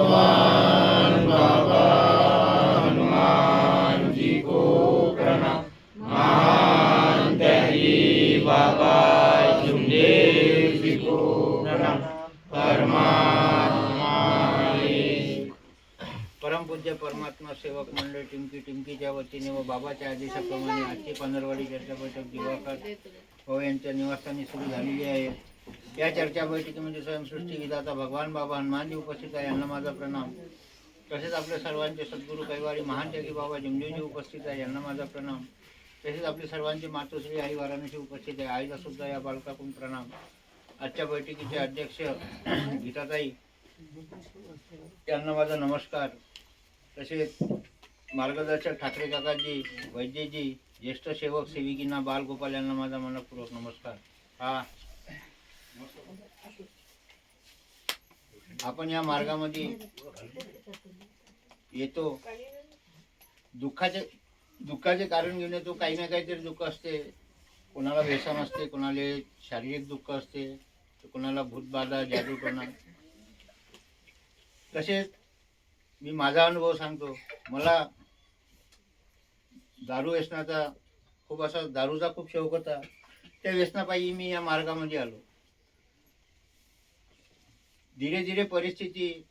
भगवान बाबा हनुमान जी को प्रणाम महान त्यागी बाबा जुमदेव जी को प्रणाम परमात्मा परमपूज्य परमात्मा सेवक मंडळ टिमकी टिमकीच्या वतीने व बाबाच्या आदेशाप्रमाणे आजची पानरवाडी चर्चा बैठक दिवाकर भाऊ यांच्या निवासस्थानी सुरू झालेली आहे. या चर्चा बैठकीमध्ये स्वयंसृष्टी विधाता भगवान बाबा हनुमानजी उपस्थित आहे यांना माझा प्रणाम. तसेच आपल्या सर्वांचे सद्गुरू कैवारी महान त्यागी बाबा जमदेवजी उपस्थित आहे यांना माझा प्रणाम. तसेच आपले सर्वांचे मातोश्री आई वाराणसी उपस्थित आहे. आईला सुद्धा या बालकाकडून प्रणाम. आजच्या बैठकीचे अध्यक्ष गीताताई त्यांना माझा नमस्कार. तसेच मार्गदर्शक ठाकरे काकाजी वैद्यजी ज्येष्ठ सेवक सेविकींना बालगोपाल यांना माझा मनपूर्वक नमस्कार. हा आपण या मार्गामध्ये येतो. दुःखाचे दुःखाचे कारण घेऊन येतो. काही ना काहीतरी दुःख असते. कोणाला व्यसन असते कोणाला शारीरिक दुःख असते कोणाला भूतबाधा जादूटोणा. तसेच मी माझा अनुभव सांगतो. मला दारू व्यसनाचा खूप असा दारूचा खूप शौक होता. त्या व्यसनापायी मी या मार्गामध्ये आलो. धीरे धीरे परिस्थिती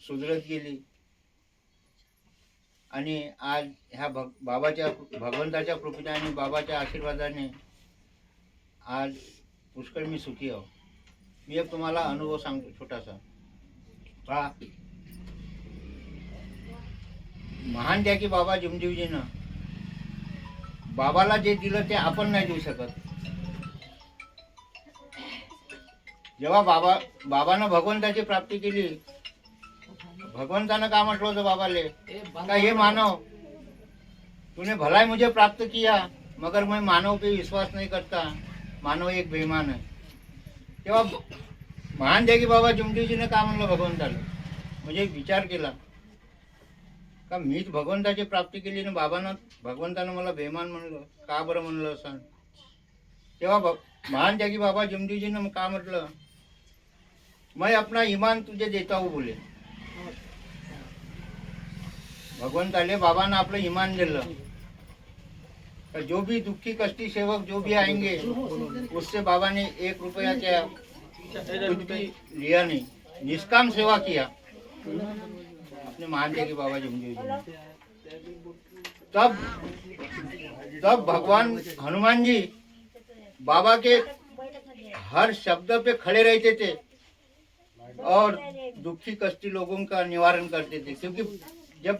सुधरत गेली. आणि आज ह्या भग बाबाच्या भगवंताच्या कृपेने आणि बाबाच्या आशीर्वादाने आज पुष्कळ मी सुखी आहो. मी एक तुम्हाला अनुभव सांगतो छोटासा. पहा. महान द्या की बाबा जिमदेवजीनं बाबाला जे दिलं ते आपण नाही देऊ शकत. जेव्हा बाबा बाबानं भगवंताची प्राप्ती केली भगवंतानं का म्हटलं होतं बाबाले? का हे मानव तूने भलाई मुझे प्राप्त किया मगर मैं मानव पे विश्वास नहीं करता मानव एक बेईमान है। तेव्हा महान की बाबा जुमदेवजीनं का म्हणलं भगवंताला? म्हणजे विचार केला का मीच भगवंताची प्राप्ती केली ना बाबानं भगवंतानं मला बेमान म्हणलं? का बरं म्हणलं असं तेव्हा महान त्यागी बाबा जमदीजीनं का म्हटलं? मैं अपना ईमान तुझे देता हूँ बोले। भगवंताले बाबांना आपलं इमान दिलं। का जो भी दुखी कष्टी सेवक जो भी आएंगे उससे बाबा ने एक रुपया क्या कुछ भी लिया नहीं। निष्काम सेवा किया। अपने मान दे कि बाबा जी ने। तब तब भगवान हनुमान जी बाबा के हर शब्द पे खड़े रहते थे। और दुखी कष्टी लोगों का निवारण करते थे। क्योंकि जब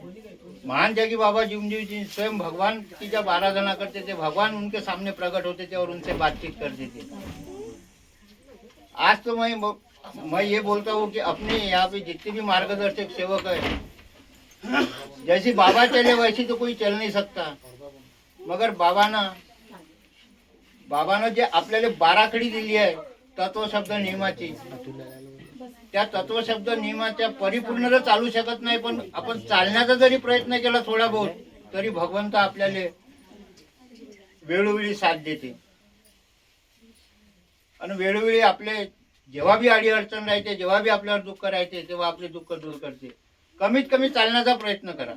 महान जगी बाबा जमदेव जी स्वयं भगवान की जब आराधना करते थे भगवान उनके सामने प्रकट होते थे और उनसे बातचीत करते थे। आज तो मैं मैं ये बोलता हूँ कि अपने यहाँ पे जितने भी मार्गदर्शक सेवक है जैसी बाबा चले वैसी तो कोई चल नहीं सकता। मगर बाबा ना बाबानं जे आपल्याला बाराखडी दिली आहे तत्व शब्द नियमाची त्या तत्वशब्द नियमाच्या परिपूर्ण तर चालू शकत नाही पण आपण चालण्याचा जरी प्रयत्न केला थोडा बहुत तरी भगवंत आपल्याला वेळोवेळी साथ देते. आणि वेळोवेळी आपले जेव्हा बी अडी अडचण राहते जेव्हा बी आपल्यावर दुःख राहते तेव्हा आपले दुःख दूर करते. कमीत कमी चालण्याचा प्रयत्न करा.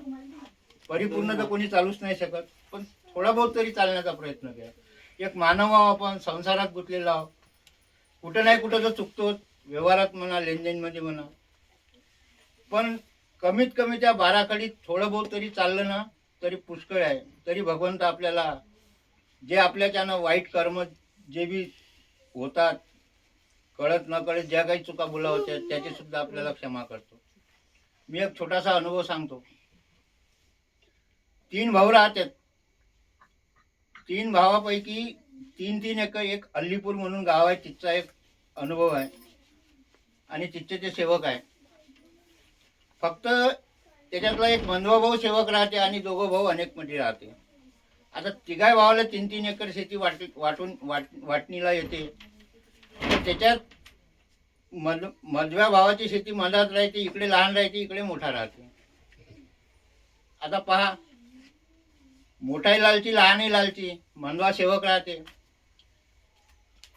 परिपूर्ण तर कोणी चालूच नाही शकत पण थोडा बहुत तरी चालण्याचा प्रयत्न करा. एक मानव आहो आपण संसारात गुंतलेला आहो. कुठं नाही कुठं तर चुकतोच. व्यवहारात म्हणा लेनदेनमध्ये म्हणा. पण कमीत कमी त्या बाराखडीत थोडं बहुत तरी चाललं ना तरी पुष्कळ आहे. तरी भगवंत आपल्याला जे आपल्याच्यानं वाईट कर्म जे बी होतात कळत न कळत ज्या काही चुका बोला होत्या त्याची सुद्धा आपल्याला क्षमा करतो. मी एक छोटासा अनुभव सांगतो. तीन भाऊ राहतात. तीन भावापैकी तीन तीन एकर एक अल्लीपूर म्हणून गाव आहे तिथचा एक अनुभव आहे. आणि तिथचे ते सेवक आहे. फक्त त्याच्यातला एक मनवा भाऊ सेवक राहते आणि दोघं भाऊ अनेकमध्ये राहते. आता तिघाय भावाला तीन तीन एकर शेती वाट वाटून वाट वाटणीला येते. त्याच्यात मध मधव्या भावाची शेती मधात राहते इकडे लहान राहते इकडे मोठा राहते. आता पहा मोठाही लालची लहानही लालची मनवा सेवक राहते.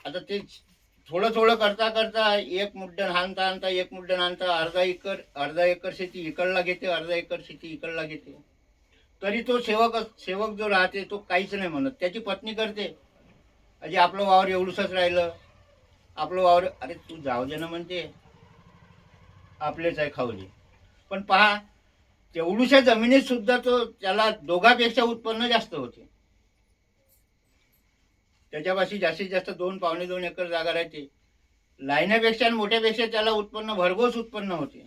आता ते थोडं थोडं करता करता एक मुड्डण हाणता आणता एक मुड्डण आणता अर्धा एकर अर्धा एकर शेती इकडला घेते अर्धा एकर शेती इकडला घेते. तरी तो सेवक सेवक जो राहते तो काहीच नाही म्हणत. त्याची पत्नी करते. अजे आपलं वावर एवढूसच राहिलं. आपलं वावर अरे तू जाऊ दे ना म्हणते. आपलेच आहे खाऊ दे पण पहा तेवढूशा जमिनीत सुद्धा तो त्याला दोघापेक्षा उत्पन्न जास्त होते. त्याच्यापाशी जास्तीत जास्त दोन पावणे दोन एकर जागा राहते लायण्यापेक्षा आणि मोठ्यापेक्षा त्याला उत्पन्न भरघोस उत्पन्न होते.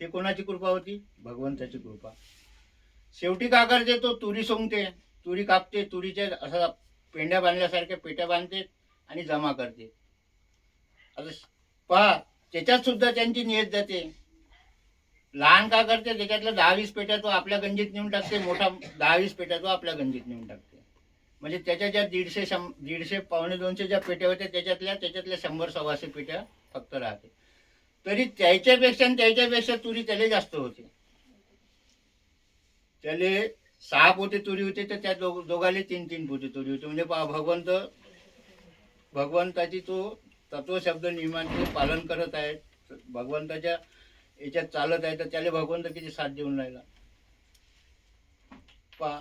हे कोणाची कृपा होती? भगवंताची कृपा. शेवटी का करते तो तुरी सोंगते. तुरी कापते तुरीच्या असा पेंड्या बांधल्यासारख्या पेट्या बांधते आणि जमा करते. आता पहा त्याच्यात सुद्धा त्यांची नियत जाते. लहान का करते त्याच्यातल्या दहा वीस पेट्या तो आपल्या गंजीत नेऊन टाकते मोठा दहा वीस पेट्या तो आपल्या गंजीत नेऊन टाकते. म्हणजे त्याच्या ज्या दीडशे शं दीडशे पावणे दोनशे ज्या पेट्या होत्या त्याच्यातल्या त्याच्यातल्या शंभर सव्वाशे पेट्या फक्त राहते. तरी त्याच्यापेक्षा आणि त्याच्यापेक्षा तुरी त्याला जास्त होते. त्याले सहा पोते तुरी होते तर त्या दोघ दोघाले तीन तीन पोते तुरी होते. म्हणजे पहा भगवंत भगवंताची तो तत्वशब्द नियमांचे पालन करत आहे भगवंताच्या याच्यात चालत आहे तर त्याला भगवंत किती साथ देऊन राहिला? पहा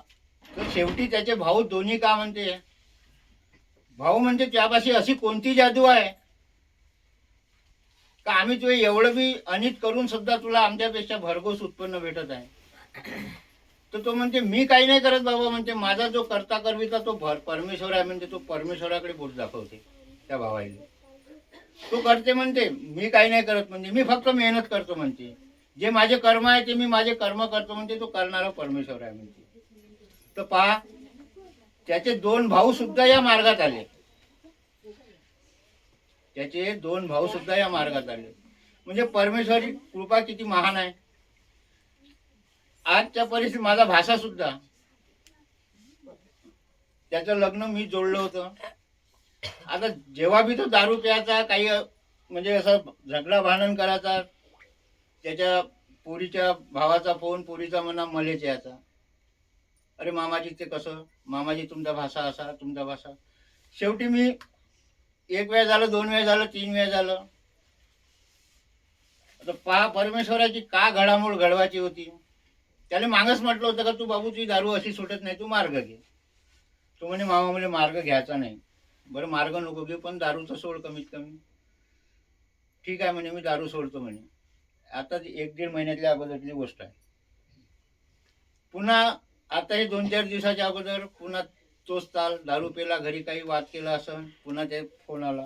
तर शेवटी त्याचे भाऊ दोन्ही का म्हणते? भाऊ म्हणजे त्यापाशी अशी कोणती जादू आहे? का आम्ही तुझे एवढं बी अनित करून सुद्धा तुला आमच्यापेक्षा भरघोस उत्पन्न भेटत आहे? तर तो म्हणते मी काही नाही करत बाबा म्हणते माझा जो करता करविता तो भर परमेश्वर आहे म्हणते तो परमेश्वराकडे बोट दाखवते त्या भावाला तो करते म्हणते मी काही नाही करत म्हणते मी फक्त मेहनत करतो म्हणते. जे माझे कर्म आहे ते मी माझे कर्म करतो म्हणते तो करणारा परमेश्वर आहे म्हणते. तर पहा त्याचे दोन भाऊ सुद्धा या मार्गात आले. त्याचे दोन भाऊ सुद्धा या मार्गात आले. म्हणजे परमेश्वरी कृपा किती महान आहे. आजच्या परिस्थिती माझा भाषा सुद्धा. त्याचं लग्न मी जोडलं होतं. आता जेव्हा बी तो दारू प्यायचा काही म्हणजे असं झगडा भांडण करायचा त्याच्या पोरीच्या भावाचा फोन पोरीचा म्हणा मलेच यायचा अरे मामाजी ते कसं? मामाजी तुमचा भाषा असा तुमचा भाषा. शेवटी मी एक वेळ झालं दोन वेळ झालं तीन वेळ झालं. आता पहा परमेश्वराची का घडामोड घडवायची होती? त्याला मागच म्हटलं होतं का तू बाबू तुझी दारू अशी सुटत नाही तू मार्ग घे. तो म्हणे मामा म्हणजे मार्ग घ्यायचा नाही. बरं मार्ग नको घेऊ पण दारूचं सोड कमीत कमी ठीक आहे म्हणे मी दारू सोडतो म्हणे. आता ती एक दीड महिन्यातल्या अगोदरची गोष्ट आहे. पुन्हा आता हे दोन चार दिवसाच्या अगोदर पुन्हा तोच ताल दारू पेला घरी काही वाद केला असं पुन्हा ते फोन आला.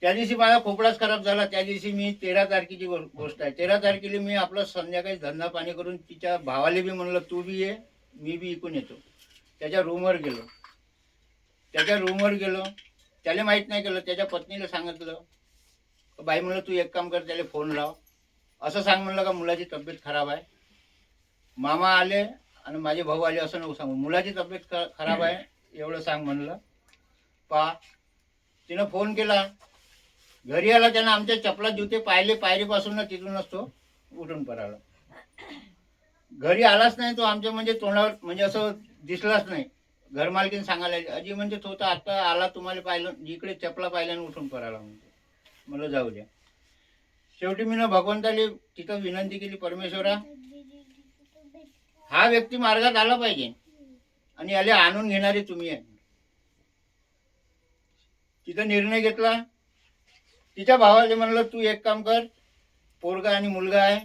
त्या दिवशी माझा खोपडाच खराब झाला. त्या दिवशी मी तेरा तारखेची गोष्ट आहे. तेरा तारखेला मी आपलं संध्याकाळी धंदा पाणी करून तिच्या भावाला बी म्हणलं तू बी ये मी बी इकून येतो. त्याच्या रूमवर गेलो. त्याच्या रूमवर गेलो. त्याला माहीत नाही केलं. त्याच्या पत्नीला सांगितलं. बाई म्हणलं तू एक काम कर त्याला फोन लाव. असं सांग म्हणलं का मुलाची तब्येत खराब आहे. मामा आले. आणि माझे भाऊ आले असं नको सांगू. मुलाची तब्येत ख- खराब आहे एवढं सांग म्हणलं. पा तिनं फोन केला. घरी आला त्यानं आमच्या चपला जुते पाहिले पायरीपासून तिथूनच तो उठून पडाला घरी आलाच नाही तो आमच्या म्हणजे तोंडावर म्हणजे असं दिसलाच नाही. घरमालकीने सांगायला लागली, अजी म्हणजे तो तर आता आला तुम्हाला पाहिलं इकडे चपला पाहिल्यानं उठून पडाला म्हणतो मला जाऊ द्या. शेवटी मी ना भगवंताला तिथं विनंती केली परमेश्वरा हा व्यक्ती मार्गात आला पाहिजे. आणि याला आणून घेणारे तुम्ही आहे तिथं निर्णय घेतला. तिच्या भावाला म्हणलं तू एक काम कर पोरगा आणि मुलगा आहे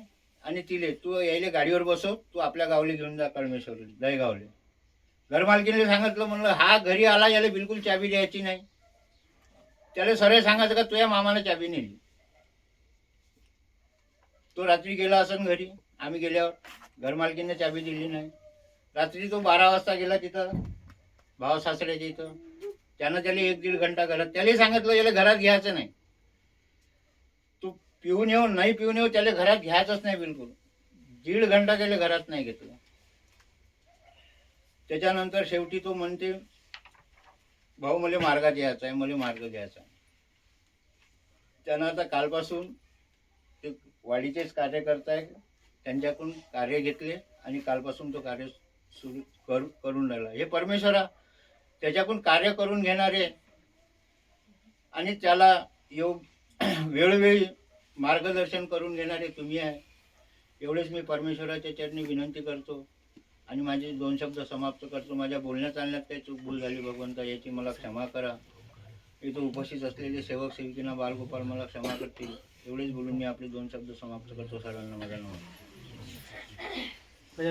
आणि तिले तू यायले गाडीवर बसव तू आपल्या गावले घेऊन जा कळमेश्वर दहीगावले घरमालकीने सांगितलं म्हणलं हा घरी आला याला बिलकुल चाबी द्यायची नाही. त्याला सरळ सांगायचं का तुझ्या मामाला चाबी नेली. तो रात्री गेला असन घरी. आम्ही गेल्यावर घरमालकीने चाबी दिली नाही. रात्री तो बारा वाजता गेला तिथं भाव सासऱ्याच्या इथं. त्यानं त्याला एक दीड घंटा घरात त्याला सांगितलं याला घरात घ्यायचं नाही. तू पिऊन येऊ नाही पिऊन येऊ त्याला घरात घ्यायचंच नाही बिलकुल. दीड घंटा त्याला घरात नाही घेतलं. त्याच्यानंतर शेवटी तो म्हणते भाऊ मला मार्गात यायचा आहे मला मार्ग घ्यायचा आहे. त्यानं आता कालपासून ते वाढीचेच कार्य करताय त्यांच्याकडून कार्य घेतले आणि कालपासून तो कार्य सुरू करू करून राहिला. हे परमेश्वरा त्याच्याकडून कार्य करून घेणारे आणि त्याला योग वेळोवेळी मार्गदर्शन करून घेणारे तुम्ही आहे. एवढेच मी परमेश्वराच्या चरणी विनंती करतो आणि माझे दोन शब्द समाप्त करतो. माझ्या बोलण्या चालण्यात काही चूक भूल झाली भगवंता याची मला क्षमा करा. इथं उपस्थित असलेले सेवक सेविकीना बालगोपाल मला क्षमा करतील. एवढेच बोलून मी आपले दोन शब्द समाप्त करतो. सरांना माझ्या नमस्कार Okay.